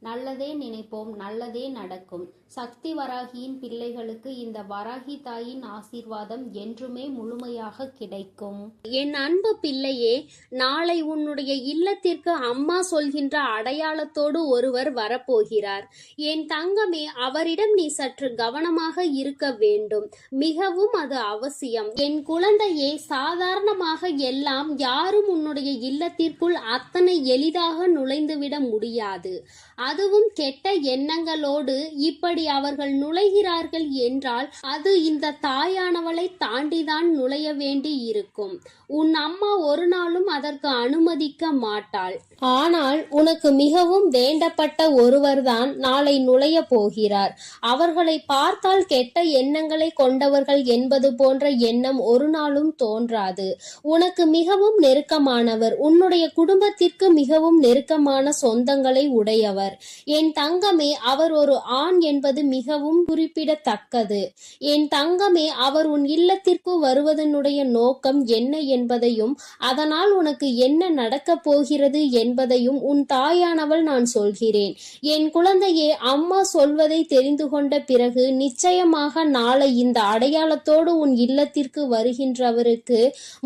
நல்லதே நினைப்போம் நல்லதே நடக்கும். சக்தி வராகியின் பிள்ளைகளுக்கு இந்த வராகி தாயின் ஆசீர்வாதம் என்றுமே முழுமையாக கிடைக்கும். என் அன்பு பிள்ளையே நாளை உன்னுடைய இல்லத்திற்கு அம்மா சொல்கின்ற அடையாளத்தோடு ஒருவர் வரப்போகிறார். என் தங்கமே அவரிடம் நீ சற்று கவனமாக இருக்க வேண்டும். மிகவும் அது அவசியம். என் குழந்தையே சாதாரணமாக எல்லாம் யாரும் உன்னுடைய இல்லத்திற்குள் அத்தனை எளிதாக நுழைந்துவிட முடியாது. அதுவும் கெட்ட எண்ணங்களோடு இப்படி அவர்கள் நுழைகிறார்கள் என்றால் அது இந்த தாயானவளை தாண்டிதான் நுழைய வேண்டி இருக்கும் உன் அம்மா ஒரு நாளும் அதற்கு அனுமதிக்க மாட்டாள். ஆனால் உனக்கு மிகவும் வேண்டப்பட்ட ஒருவர்தான் நாளை நுழைய போகிறார். அவர்களை பார்த்தால் கெட்ட எண்ணங்களை கொண்டவர்கள் என்பது போன்ற எண்ணம் ஒரு நாளும் தோன்றாது. உனக்கு மிகவும் நெருக்கமானவர் உன்னுடைய குடும்பத்திற்கு மிகவும் நெருக்கமான சொந்தங்களை உடையவர். என் தங்கமே அவர் ஒரு ஆண் என்பது மிகவும் குறிப்பிடத்தக்கது. என் தங்கமே அவர் உன் இல்லத்திற்கு வருவதனுடைய நோக்கம் என்ன என்பதையும் அதனால் உனக்கு என்ன நடக்கப் போகிறது என்பதையும் உன் தாயானவள் நான் சொல்கிறேன். என் குழந்தையே அம்மா சொல்வதை தெரிந்து கொண்ட பிறகு நிச்சயமாக நாளை இந்த அடையாளத்தோடு உன் இல்லத்திற்கு வருகின்றவருக்கு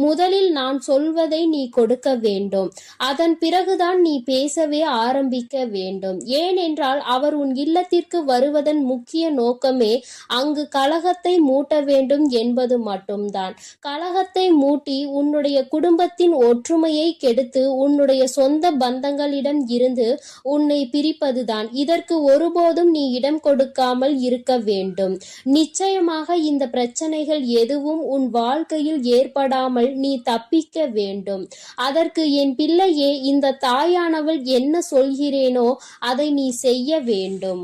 முதலில் நான் சொல்வதை நீ கொடுக்க வேண்டும். அதன் பிறகுதான் நீ பேசவே ஆரம்பிக்க வேண்டும். ஏனென்றால் அவர் உன் இல்லத்திற்கு வருவதன் முக்கிய நோக்கமே அங்கு கலகத்தை மூட்ட வேண்டும் என்பது மட்டும்தான். கலகத்தை மூட்டி உன்னுடைய குடும்பத்தின் ஒற்றுமையை கெடுத்து உன்னுடைய சொந்த பந்தங்களிடம் இருந்து உன்னை பிரிப்பதுதான். இதற்கு ஒருபோதும் நீ இடம் கொடுக்காமல் இருக்க வேண்டும். நிச்சயமாக இந்த பிரச்சனைகள் எதுவும் உன் வாழ்க்கையில் ஏற்படாமல் நீ தப்பிக்க வேண்டும். அதற்கு என் பிள்ளையே இந்த தாயானவள் என்ன சொல்கிறேனோ அதை நீ செய்ய வேண்டும்.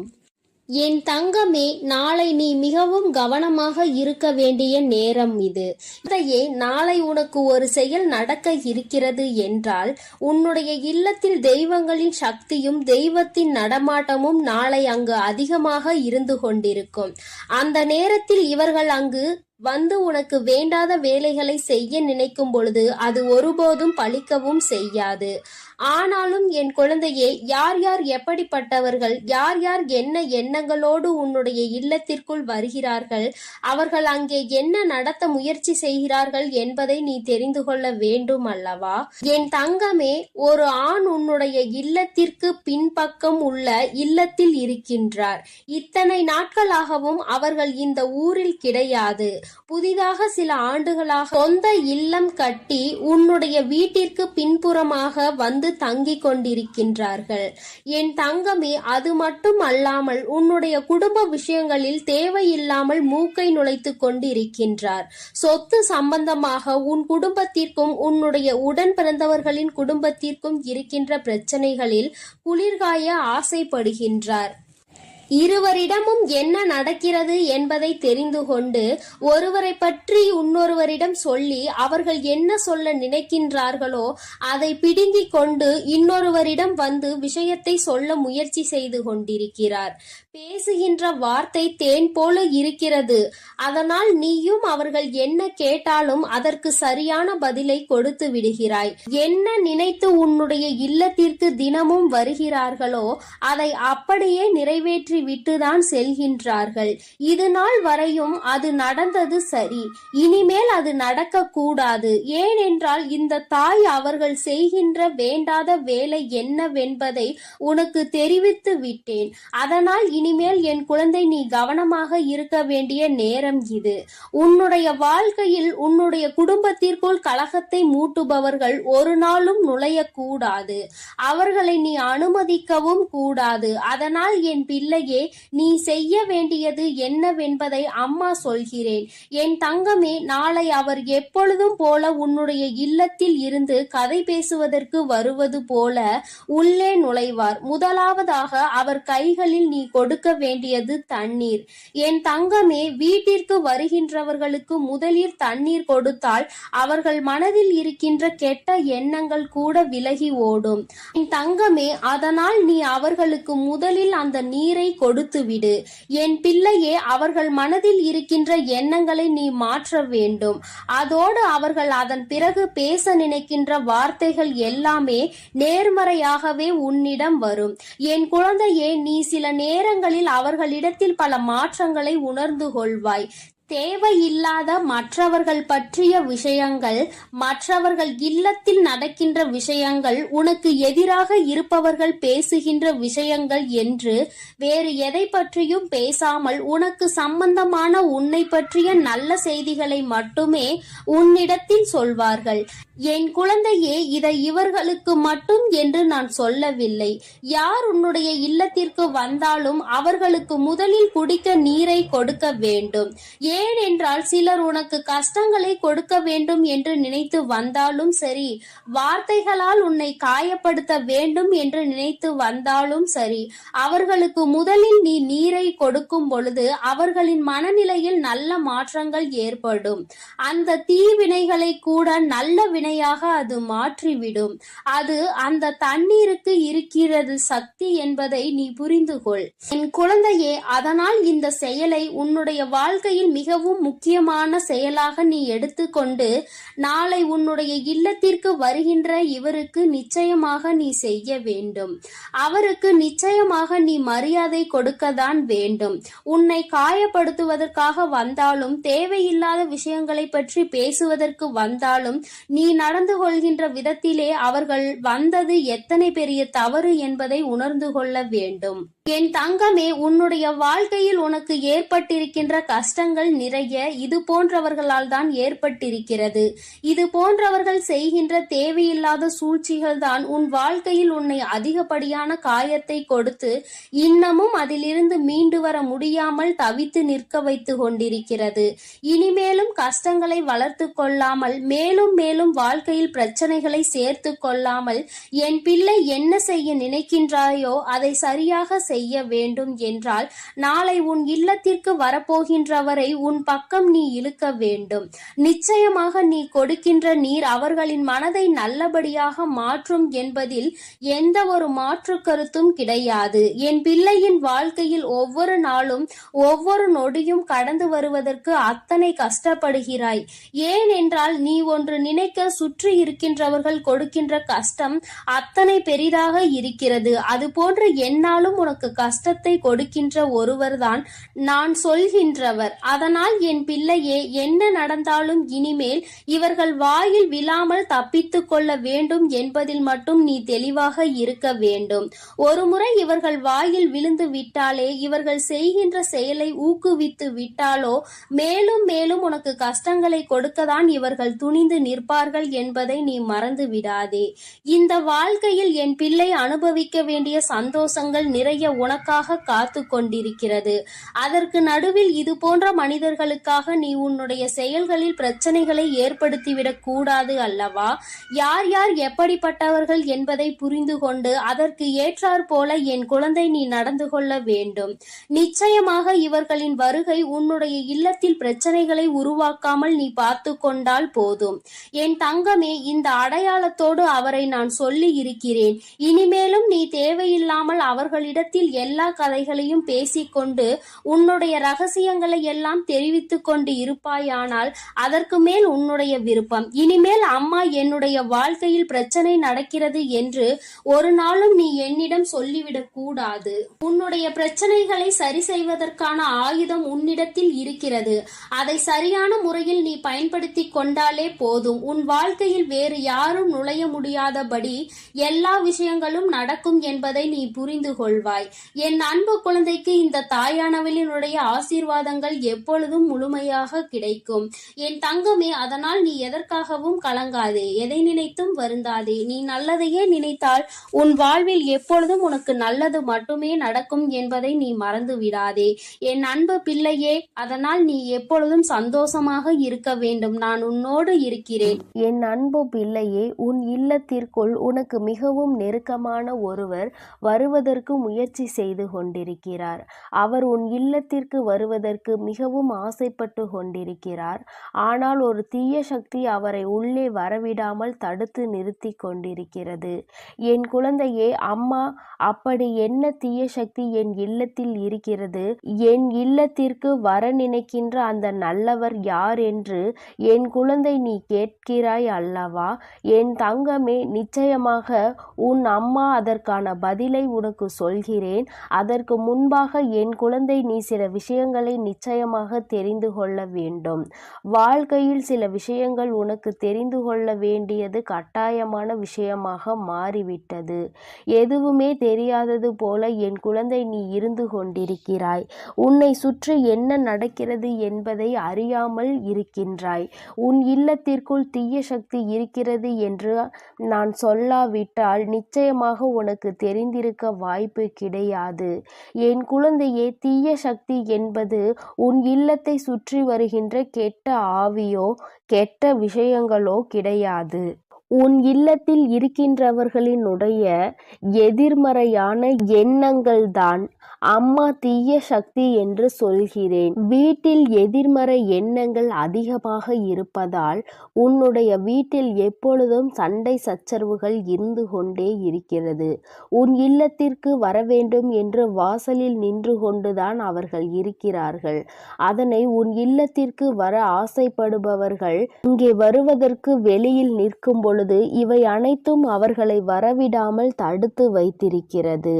என் தங்கமே நாளை நீ மிகவும் கவனமாக இருக்க வேண்டிய நேரம் இது. இதையே நாளை உனக்கு ஒரு செயல் நடக்க இருக்கிறது என்றால் உன்னுடைய இல்லத்தில் தெய்வங்களின் சக்தியும் தெய்வத்தின் நடமாட்டமும் நாளை அங்கு அதிகமாக இருந்து கொண்டிருக்கும். அந்த நேரத்தில் இவர்கள் அங்கு வந்து உனக்கு வேண்டாத வேலைகளை செய்ய நினைக்கும் பொழுது அது ஒருபோதும் பழிக்கவும் செய்யாது. ஆனாலும் என் குழந்தையே யார் யார் எப்படிப்பட்டவர்கள் யார் யார் என்ன எண்ணங்களோடு உன்னுடைய இல்லத்திற்குள் வருகிறார்கள் அவர்கள் அங்கே என்ன நடத்த முயற்சி செய்கிறார்கள் என்பதை நீ தெரிந்து கொள்ள வேண்டும் அல்லவா? என் தங்கமே ஒரு ஆண் உன்னுடைய இல்லத்திற்கு பின்பக்கம் உள்ள இல்லத்தில் இருக்கின்றார். இத்தனை நாட்களாகவும் அவர்கள் இந்த ஊரில் கிடையாது. புதிதாக சில ஆண்டுகளாக சொந்த இல்லம் கட்டி உன்னுடைய வீட்டிற்கு பின்புறமாக வந்து தங்கிக் கொண்டிருக்கின்றார்கள். என் தங்கமே அது மட்டும் அல்லாமல் உன்னுடைய குடும்ப விஷயங்களில் தேவையில்லாமல் மூக்கை நுழைத்துக் கொண்டிருக்கின்றார். சொத்து சம்பந்தமாக உன் குடும்பத்திற்கும் உன்னுடைய உடன் பிறந்தவர்களின் குடும்பத்திற்கும் இருக்கின்ற பிரச்சனைகளில் குளிர்காய ஆசைப்படுகின்றார். இருவரிடமும் என்ன நடக்கிறது என்பதை தெரிந்து கொண்டு ஒருவரை பற்றி இன்னொருவரிடம் சொல்லி அவர்கள் என்ன சொல்ல நினைக்கின்றார்களோ அதை பிடுங்கிக் கொண்டு இன்னொருவரிடம் வந்து விஷயத்தை சொல்ல முயற்சி செய்து கொண்டிருக்கிறார். பேசுகின்ற வார்த்தை தேன் போல இருக்கிறது. அதனால் நீயும் அவர்கள் என்ன கேட்டாலும் அதற்கு சரியான பதிலை கொடுத்து விடுகிறாய். என்ன நினைத்து உன்னுடைய இல்லத்திற்கு தினமும் வருகிறார்களோ அதை அப்படியே நிறைவேற்றி விட்டுதான் செல்கின்றார்கள். இது நாள் வரையும் அது நடந்தது சரி. இனிமேல் அது நடக்க கூடாது. ஏனென்றால் இந்த தாய் அவர்கள் செய்கின்ற வேண்டாத வேலை என்னவென்பதை உனக்கு தெரிவித்து விட்டேன். அதனால் இனிமேல் என் குழந்தை நீ கவனமாக இருக்க வேண்டிய நேரம் இது. உன்னுடைய வாழ்க்கையில் உன்னுடைய குடும்பத்திற்குள் கலகத்தை மூட்டுபவர்கள் ஒரு நாளும் நுழையக்கூடாது அவர்களை நீ அனுமதிக்கவும் கூடாது. அதனால் என் பிள்ளை பிள்ளையே நீ செய்ய வேண்டியது என்னவென்பதை அம்மா சொல்கிறேன். என் தங்கமே நாளை அவர் எப்பொழுதும் போல உன்னுடைய இல்லத்தில் இருந்து கதை பேசுவதற்கு வருவது போல உள்ளே நுழைவார். முதலாவதாக அவர் கைகளில் நீ கொடுக்க வேண்டியது தண்ணீர். என் தங்கமே வீட்டிற்கு வருகின்றவர்களுக்கு முதலில் தண்ணீர் கொடுத்தால் அவர்கள் மனதில் இருக்கின்ற கெட்ட எண்ணங்கள் கூட விலகி ஓடும். என் தங்கமே அதனால் நீ அவர்களுக்கு முதலில் அந்த நீரை கொடுத்து விடு என் பிள்ளையே அவர்கள் மனதில் இருக்கின்ற எண்ணங்களை நீ மாற்ற வேண்டும். அதோடு அவர்கள் அதன் பிறகு பேச நினைக்கின்ற வார்த்தைகள் எல்லாமே நேர்மறையாகவே உன்னிடம் வரும். என் குழந்தையே நீ சில நேரங்களில் அவர்களிடத்தில் பல மாற்றங்களை உணர்ந்து கொள்வாய். தேவையில்லாத மற்றவர்கள் பற்றிய விஷயங்கள் மற்றவர்கள் இல்லத்தில் நடக்கின்ற விஷயங்கள் உனக்கு எதிராக இருப்பவர்கள் பேசுகின்ற விஷயங்கள் என்று வேறு எதை பற்றியும் பேசாமல் உனக்கு சம்பந்தமான உன்னை பற்றிய நல்ல செய்திகளை மட்டுமே உன்னிடத்தில் சொல்வார்கள். என் குழந்தையே இதை இவர்களுக்கு மட்டும் என்று நான் சொல்லவில்லை. யார் உன்னுடைய இல்லத்திற்கு வந்தாலும் அவர்களுக்கு முதலில் குடிக்க நீரை கொடுக்க வேண்டும். ஏன் ஏன் என்றால் சிலர் உனக்கு கஷ்டங்களை கொடுக்க வேண்டும் என்று நினைத்து வந்தாலும் சரி வார்த்தைகளால் உன்னை காயப்படுத்த வேண்டும் என்று நினைத்து வந்தாலும் சரி அவர்களுக்கு முதலில் நீ நீரை கொடுக்கும் பொழுது அவர்களின் மனநிலையில் நல்ல மாற்றங்கள் ஏற்படும். அந்த தீவினைகளை கூட நல்ல வினையாக அது மாற்றிவிடும். அது அந்த தண்ணீருக்கு இருக்கிறது சக்தி என்பதை நீ புரிந்து கொள் என் குழந்தையே அதனால் இந்த செயலை உன்னுடைய வாழ்க்கையில் மிக மிகவும் முக்கியமான செயலாக நீ எடுத்துக்கொண்டு நாளை உன்னுடைய இல்லத்திற்கு வருகின்ற இவருக்கு நிச்சயமாக நீ செய்ய வேண்டும். அவருக்கு நிச்சயமாக நீ மரியாதை கொடுக்கதான் வேண்டும். உன்னை காயப்படுத்துவதற்காக வந்தாலும் தேவையில்லாத விஷயங்களை பற்றி பேசுவதற்கு வந்தாலும் நீ நடந்து கொள்கின்ற விதத்திலே அவர்கள் வந்தது எத்தனை பெரிய தவறு என்பதை உணர்ந்து கொள்ள வேண்டும். என் தங்கமே உன்னுடைய வாழ்க்கையில் உனக்கு ஏற்பட்டிருக்கின்ற கஷ்டங்கள் நிறைய இது போன்றவர்களால் தான் ஏற்பட்டிருக்கிறது. இது போன்றவர்கள் செய்கின்ற தேவையில்லாத சூழ்ச்சிகள் தான் உன் வாழ்க்கையில் உன்னை அதிகப்படியான காயத்தை கொடுத்து இன்னமும் அதிலிருந்து மீண்டு வர முடியாமல் தவித்து நிற்க வைத்து கொண்டிருக்கிறது. இனிமேலும் கஷ்டங்களை வளர்த்து கொள்ளாமல் மேலும் மேலும் வாழ்க்கையில் பிரச்சனைகளை சேர்த்து கொள்ளாமல் என் பிள்ளை என்ன செய்ய நினைக்கின்றாயோ அதை சரியாக செய்ய வேண்டும் என்றால் நாளை உன் இல்லத்திற்கு வரப்போகின்றவரை உன் பக்கம் நீ இழுக்க வேண்டும். நிச்சயமாக நீ கொடுக்கின்ற நீர் அவர்களின் மனதை நல்லபடியாக மாற்றும் என்பதில் எந்த ஒரு மாற்று கருத்தும் கிடையாது. என் பிள்ளையின் வாழ்க்கையில் ஒவ்வொரு நாளும் ஒவ்வொரு நொடியும் கடந்து வருவதற்கு அத்தனை கஷ்டப்படுகிறாய். ஏன் என்றால் நீ ஒன்று நினைக்க சுற்றி இருக்கின்றவர்கள் கொடுக்கின்ற கஷ்டம் அத்தனை பெரிதாக இருக்கிறது. அது போன்று என்னாலும் உனக்கு கஷ்டத்தை கொடுக்கின்ற ஒருவர்தான் நான் சொல்கின்றவர். அதனால் என் பிள்ளையே என்ன நடந்தாலும் இனிமேல் இவர்கள் வாயில் விழாமல் தப்பித்துக் கொள்ள வேண்டும் என்பதில் மட்டும் நீ தெளிவாக இருக்க வேண்டும். ஒருமுறை இவர்கள் வாயில் விழுந்து விட்டாலே இவர்கள் செய்கின்ற செயலை ஊக்குவித்து விட்டாலோ மேலும் மேலும் உனக்கு கஷ்டங்களை கொடுக்கதான் இவர்கள் துணிந்து நிற்பார்கள் என்பதை நீ மறந்து விடாதே இந்த வாழ்க்கையில் என் பிள்ளை அனுபவிக்க வேண்டிய சந்தோஷங்கள் நிறைய உனக்காக காத்து கொண்டிருக்கிறது அதற்கு நடுவில் இது போன்ற மனிதர்களுக்காக நீ உன்னுடைய செயல்களில் பிரச்சனைகளை ஏற்படுத்திவிடக் கூடாது அல்லவா? யார் யார் எப்படிப்பட்டவர்கள் என்பதை புரிந்து கொண்டு அதற்கு ஏற்றாற் போல என் குழந்தை நீ நடந்து கொள்ள வேண்டும். நிச்சயமாக இவர்களின் வருகை உன்னுடைய இல்லத்தில் பிரச்சனைகளை உருவாக்காமல் நீ பார்த்து கொண்டால் போதும். என் தங்கமே இந்த அடையாளத்தோடு அவரை நான் சொல்லி இருக்கிறேன் இனிமேலும் நீ தேவையில்லாமல் அவர்களிடத்தில் எல்லா கதைகளையும் பேசிக்கொண்டு உன்னுடைய ரகசியங்களை எல்லாம் தெரிவித்துக் கொண்டு இருப்பாயானால் அதற்கு மேல் உன்னுடைய விருப்பம். இனிமேல் அம்மா என்னுடைய வாழ்க்கையில் பிரச்சனை நடக்கிறது என்று ஒரு நாளும் நீ என்னிடம் சொல்லிவிடக் கூடாது. உன்னுடைய பிரச்சனைகளை சரி செய்வதற்கான ஆயுதம் உன்னிடத்தில் இருக்கிறது. அதை சரியான முறையில் நீ பயன்படுத்தி கொண்டாலே போதும். உன் வாழ்க்கையில் வேறு யாரும் நுழைய முடியாதபடி எல்லா விஷயங்களும் நடக்கும் என்பதை நீ புரிந்து கொள்வாய். என் அன்பு குழந்தைக்கு இந்த தாயானவளினுடைய ஆசீர்வாதங்கள் எப்பொழுதும் முழுமையாக கிடைக்கும். என் தங்கமே அதனால் நீ எதற்காகவும் கலங்காதே. எதை நினைத்தும் வருந்தாதே. நீ நல்லதையே நினைத்தால் உன் வாழ்வில் எப்பொழுதும் உனக்கு நல்லது மட்டுமே நடக்கும் என்பதை நீ மறந்து விடாதே என் அன்பு பிள்ளையே அதனால் நீ எப்பொழுதும் சந்தோஷமாக இருக்க வேண்டும். நான் உன்னோடு இருக்கிறேன். என் அன்பு பிள்ளையே உன் இல்லத்திற்குள் உனக்கு மிகவும் நெருக்கமான ஒருவர் வருவதற்கு முயற்சி முயற்சி செய்து கொண்டிருக்கிறார். அவர் உன் இல்லத்திற்கு வருவதற்கு மிகவும் ஆசைப்பட்டு கொண்டிருக்கிறார். ஆனால் ஒரு தீய சக்தி அவரை உள்ளே வரவிடாமல் தடுத்து நிறுத்தி கொண்டிருக்கிறது. என் குழந்தையே அம்மா அப்படி என்ன தீய சக்தி என் இல்லத்தில் இருக்கிறது? என் இல்லத்திற்கு வர நினைக்கின்ற அந்த நல்லவர் யார் என்று என் குழந்தை நீ கேட்கிறாய் அல்லவா? என் தங்கமே நிச்சயமாக உன் அம்மா அதற்கான பதிலை உனக்கு சொல்கிறேன். அதற்கு முன்பாக என் குழந்தை நீ சில விஷயங்களை நிச்சயமாக தெரிந்து கொள்ள வேண்டும். வாழ்க்கையில் சில விஷயங்கள் உனக்கு தெரிந்து கொள்ள வேண்டியது கட்டாயமான விஷயமாக மாறிவிட்டது. எதுவுமே தெரியாதது போல என் குழந்தை நீ இருந்து கொண்டிருக்கிறாய். உன்னை சுற்றி என்ன நடக்கிறது என்பதை அறியாமல் இருக்கின்றாய். உன் இல்லத்திற்குள் தீய சக்தி இருக்கிறது என்று நான் சொல்லாவிட்டால் நிச்சயமாக உனக்கு தெரிந்திருக்க வாய்ப்பு கிடையாது என் குழந்தையே தீய சக்தி என்பது உன் இல்லத்தை சுற்றி வருகின்ற கெட்ட ஆவியோ கெட்ட விஷயங்களோ கிடையாது. உன் இல்லத்தில் இருக்கின்றவர்களினுடைய எதிர்மறையான எண்ணங்கள்தான் அம்மா தீய சக்தி என்று சொல்கிறேன். வீட்டில் எதிர்மறை எண்ணங்கள் அதிகமாக இருப்பதால் உன்னுடைய வீட்டில் எப்பொழுதும் சண்டை சச்சரவுகள் இருந்து கொண்டே இருக்கிறது. உன் இல்லத்திற்கு வர வேண்டும் என்று வாசலில் நின்று கொண்டுதான் அவர்கள் இருக்கிறார்கள். அதனை உன் இல்லத்திற்கு வர ஆசைப்படுபவர்கள் இங்கே வருவதற்கு வெளியில் நிற்கும் பொழுது இவை அனைத்தும் அவர்களை வரவிடாமல் தடுத்து வைத்திருக்கிறது.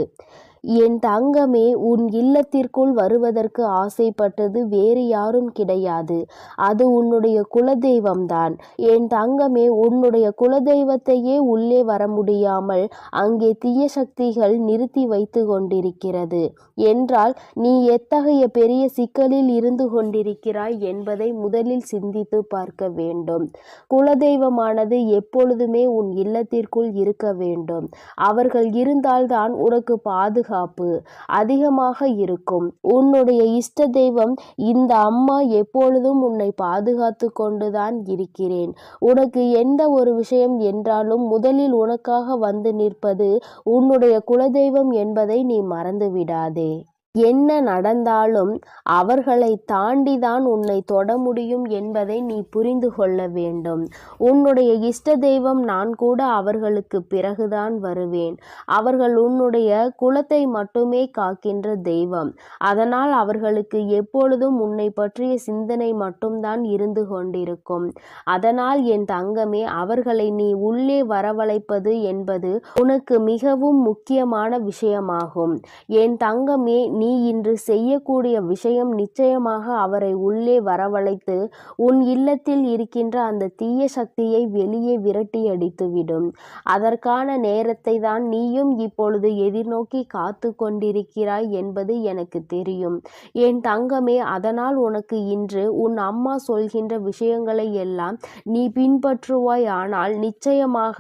என் தங்கமே உன் இல்லத்திற்குள் வருவதற்கு ஆசைப்பட்டது வேறு யாரும் கிடையாது. அது உன்னுடைய குலதெய்வம்தான். என் தங்கமே உன்னுடைய குலதெய்வத்தையே உள்ளே வர முடியாமல் அங்கே தீய சக்திகள் நிறுத்தி வைத்து கொண்டிருக்கிறது. என்றால் நீ எத்தகைய பெரிய சிக்கலில் இருந்து கொண்டிருக்கிறாய் என்பதை முதலில் சிந்தித்து பார்க்க வேண்டும். குலதெய்வமானது எப்பொழுதுமே உன் இல்லத்திற்குள் இருக்க வேண்டும். அவர்கள் இருந்தால்தான் உனக்கு பாதுகாப்பு அதிகமாக இருக்கும். உன்னுடைய இஷ்ட தெய்வம் இந்த அம்மா எப்பொழுதும் உன்னை பாதுகாத்து கொண்டுதான் இருக்கிறேன். உனக்கு எந்த ஒரு விஷயம் என்றாலும் முதலில் உனக்காக வந்து நிற்பது உன்னுடைய குலதெய்வம் என்பதை நீ மறந்து விடாதே என்ன நடந்தாலும் அவர்களை தாண்டிதான் உன்னை தொட முடியும் என்பதை நீ புரிந்து கொள்ள வேண்டும். உன்னுடைய இஷ்ட தெய்வம் நான் கூட அவர்களுக்கு பிறகுதான் வருவேன். அவர்கள் உன்னுடைய குலத்தை மட்டுமே காக்கின்ற தெய்வம். அதனால் அவர்களுக்கு எப்பொழுதும் உன்னை பற்றிய சிந்தனை மட்டும்தான் இருந்து கொண்டிருக்கும். அதனால் என் தங்கமே அவர்களை நீ உள்ளே வரவழைப்பது என்பது உனக்கு மிகவும் முக்கியமான விஷயமாகும். என் தங்கமே நீ இன்று செய்யக்கூடிய விஷயம் நிச்சயமாக அவரை உள்ளே வரவழைத்து உன் இல்லத்தில் இருக்கின்ற அந்த தீய சக்தியை வெளியே விரட்டி அடித்துவிடும் அதற்கான நேரத்தை தான் நீயும் இப்பொழுது எதிர்நோக்கி காத்து கொண்டிருக்கிறாய் என்பது எனக்கு தெரியும். என் தங்கமே அதனால் உனக்கு இன்று உன் அம்மா சொல்கின்ற விஷயங்களை எல்லாம் நீ பின்பற்றுவாய். ஆனால் நிச்சயமாக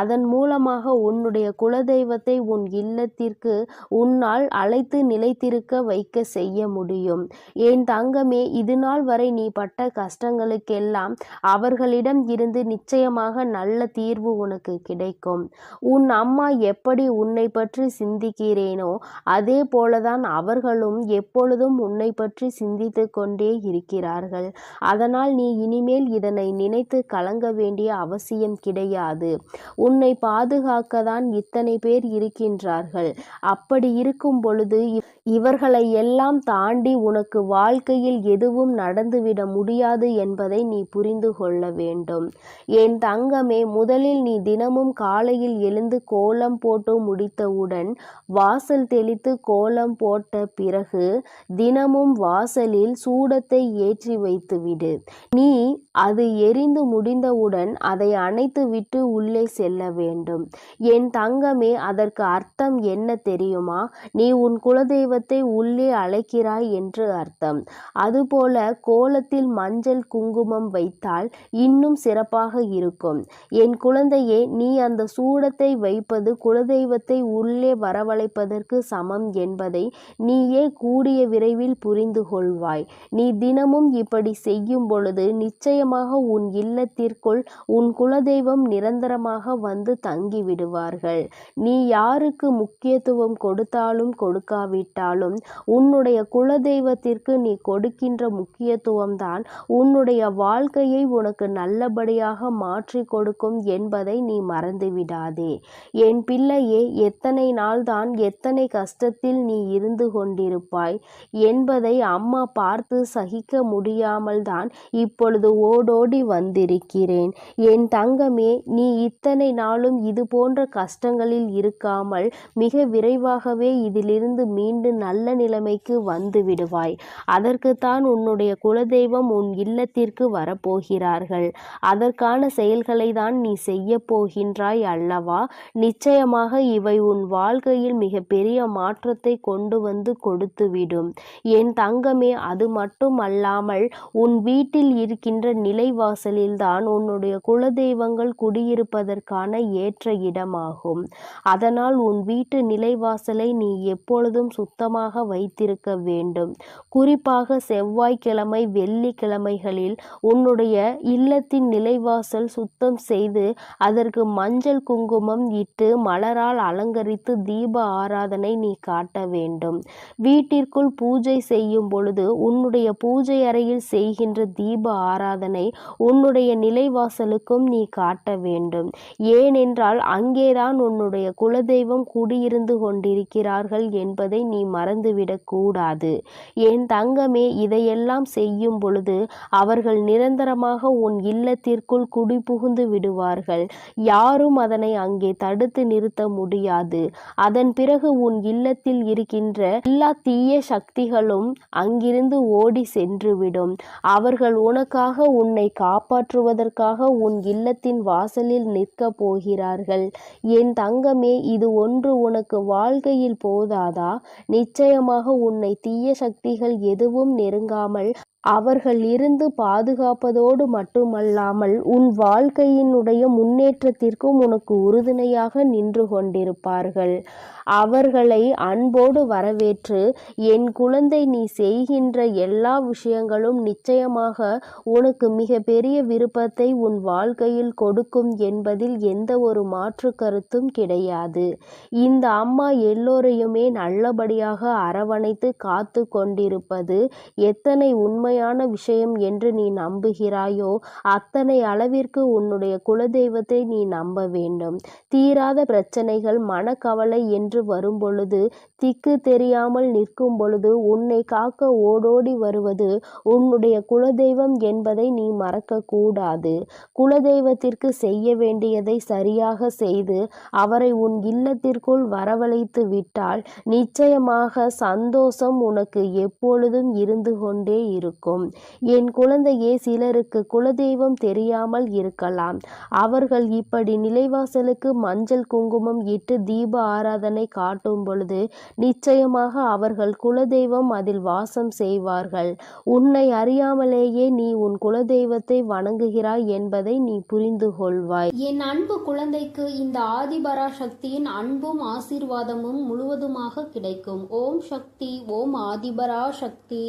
அதன் மூலமாக உன்னுடைய குலதெய்வத்தை உன் இல்லத்திற்கு உன்னால் அழைத்து நிலை நிலைத்திருக்க வைக்க செய்ய முடியும். என் தங்கமே இதுநாள் வரை நீ பட்ட கஷ்டங்களுக்கெல்லாம் அவர்களிடம் இருந்து நிச்சயமாக நல்ல தீர்வு உனக்கு கிடைக்கும். உன் அம்மா எப்படி உன்னை பற்றி சிந்திக்கிறேனோ அதே போலதான் அவர்களும் எப்பொழுதும் உன்னை பற்றி சிந்தித்து கொண்டே இருக்கிறார்கள். அதனால் நீ இனிமேல் இதனை நினைத்து கலங்க வேண்டிய அவசியம் கிடையாது. உன்னை பாதுகாக்க தான் இத்தனை பேர் இருக்கின்றார்கள். அப்படி இருக்கும் பொழுது இவர்களை எல்லாம் தாண்டி உனக்கு வாழ்க்கையில் எதுவும் நடந்துவிட முடியாது என்பதை நீ புரிந்து கொள்ள வேண்டும். என் தங்கமே முதலில் நீ தினமும் காலையில் எழுந்து கோலம் போட்டு முடித்தவுடன் வாசல் தெளித்து கோலம் போட்ட பிறகு தினமும் வாசலில் சூடத்தை ஏற்றி வைத்துவிடு. நீ அது எரிந்து முடிந்தவுடன் அதை அணைத்து விட்டு உள்ளே செல்ல வேண்டும். என் தங்கமே அதற்கு அர்த்தம் என்ன தெரியுமா? நீ உன் குலதெய்வ தெய்வத்தை உள்ளே அழைக்கிறாய் என்று அர்த்தம். அதுபோல கோலத்தில் மஞ்சள் குங்குமம் வைத்தால் இன்னும் சிறப்பாக இருக்கும். என் குழந்தையே நீ அந்த சூடத்தை வைப்பது குலதெய்வத்தை உள்ளே வரவழைப்பதற்கு சமம் என்பதை நீயே கூடிய விரைவில் புரிந்து கொள்வாய். நீ தினமும் இப்படி செய்யும் பொழுது நிச்சயமாக உன் இல்லத்திற்குள் உன் குலதெய்வம் நிரந்தரமாக வந்து தங்கிவிடுவார்கள். நீ யாருக்கு முக்கியத்துவம் கொடுத்தாலும் கொடுக்காவிட்டால் இருந்தாலும் உன்னுடைய குலதெய்வத்திற்கு நீ கொடுக்கின்ற முக்கியத்துவம்தான் உன்னுடைய வாழ்க்கையை உனக்கு நல்லபடியாக மாற்றி கொடுக்கும் என்பதை நீ மறந்துவிடாதே. என் பிள்ளையே எத்தனை நாள்தான் எத்தனை கஷ்டத்தில் நீ இருந்து கொண்டிருப்பாய் என்பதை அம்மா பார்த்து சகிக்க முடியாமல் தான் இப்பொழுது ஓடோடி வந்திருக்கிறேன். என் தங்கமே நீ இத்தனை நாளும் இது போன்ற கஷ்டங்களில் இருக்காமல் மிக விரைவாகவே இதிலிருந்து மீண்டு நல்ல நிலைமைக்கு வந்து விடுவாய். அதற்குத்தான் உன்னுடைய குலதெய்வம் உன் இல்லத்திற்கு வரப்போகிறார்கள். அதற்கான செயல்களை தான் நீ செய்ய போகின்றாய் அல்லவா? நிச்சயமாக இவை உன் வாழ்க்கையில் மிகப்பெரிய மாற்றத்தை கொண்டு வந்து கொடுத்துவிடும். என் தங்கமே அது மட்டும் அல்லாமல் உன் வீட்டில் இருக்கின்ற நிலைவாசலில்தான் உன்னுடைய குலதெய்வங்கள் குடியிருப்பதற்கான ஏற்ற இடமாகும். அதனால் உன் வீட்டு நிலைவாசலை நீ எப்பொழுதும் சுத்தமாக வைத்திருக்க வேண்டும். குறிப்பாக செவ்வாய்க்கிழமை வெள்ளிக்கிழமைகளில் உன்னுடைய இல்லத்தின் நிலைவாசல் சுத்தம் செய்து அதற்கு மஞ்சள் குங்குமம் இட்டு மலரால் அலங்கரித்து தீப ஆராதனை நீ காட்ட வேண்டும். வீட்டிற்குள் பூஜை செய்யும் பொழுது உன்னுடைய பூஜை அறையில் செய்கின்ற தீப ஆராதனை உன்னுடைய நிலைவாசலுக்கும் நீ காட்ட வேண்டும். ஏனென்றால் அங்கேதான் உன்னுடைய குலதெய்வம் குடியிருந்து கொண்டிருக்கிறார்கள் என்பதை நீ மறந்துவிடக்கூடாது. என் தங்கமே இதையெல்லாம் செய்யும் பொழுது அவர்கள் நிரந்தரமாக உன் இல்லத்திற்குள் குடிபுகுந்து விடுவார்கள். யாரும் அதனை அங்கே தடுத்து நிறுத்த முடியாது. அதன் பிறகு உன் இல்லத்தில் இருக்கின்ற எல்லா தீய சக்திகளும் அங்கிருந்து ஓடி சென்றுவிடும். அவர்கள் உனக்காக உன்னை காப்பாற்றுவதற்காக உன் இல்லத்தின் வாசலில் நிற்கப் போகிறார்கள். என் தங்கமே இது ஒன்று உனக்கு வாழ்க்கையில் போதாதா? நிச்சயமாக உன்னை தீய சக்திகள் எதுவும் நெருங்காமல் அவர்கள் இருந்து பாதுகாப்பதோடு மட்டுமல்லாமல் உன் வாழ்க்கையினுடைய முன்னேற்றத்திற்கும் உனக்கு உறுதுணையாக நின்று கொண்டிருப்பார்கள். அவர்களை அன்போடு வரவேற்று என் குழந்தை நீ செய்கின்ற எல்லா விஷயங்களும் நிச்சயமாக உனக்கு மிக பெரிய விருப்பத்தை உன் வாழ்க்கையில் கொடுக்கும் என்பதில் எந்த ஒரு மாற்று கருத்தும் கிடையாது. இந்த அம்மா எல்லோரையுமே நல்லபடியாக அரவணைத்து காத்து கொண்டிருப்பது எத்தனை உண்மையான விஷயம் என்று நீ நம்புகிறாயோ அத்தனை அளவிற்கு உன்னுடைய குலதெய்வத்தை நீ நம்ப வேண்டும். தீராத பிரச்சனைகள் மனக்கவலை என்று வரும்பொழுது திக்கு தெரியாமல் நிற்கும் பொழுது உன்னை காக்க ஓடோடி வருவது உன்னுடைய குலதெய்வம் என்பதை நீ மறக்க கூடாது குலதெய்வத்திற்கு செய்ய வேண்டியதை சரியாக செய்து அவரை உன் இல்லத்திற்குள் வரவழைத்து விட்டால் நிச்சயமாக சந்தோஷம் உனக்கு எப்பொழுதும் இருந்து கொண்டே இருக்கும். இருக்கும். என் குழந்தையே சிலருக்கு குலதெய்வம் தெரியாமல் இருக்கலாம். அவர்கள் இப்படி நிலைவாசலுக்கு மஞ்சள் குங்குமம் இட்டு தீப ஆராதனை காட்டும் பொழுது நிச்சயமாக அவர்கள் குலதெய்வம் அதில் வாசம் செய்வார்கள். உன்னை அறியாமலேயே நீ உன் குலதெய்வத்தை வணங்குகிறாய் என்பதை நீ புரிந்து கொள்வாய். என் அன்பு குழந்தைக்கு இந்த ஆதிபரா சக்தியின் அன்பும் ஆசீர்வாதமும் முழுவதுமாக கிடைக்கும். ஓம் சக்தி ஓம் ஆதிபரா சக்தி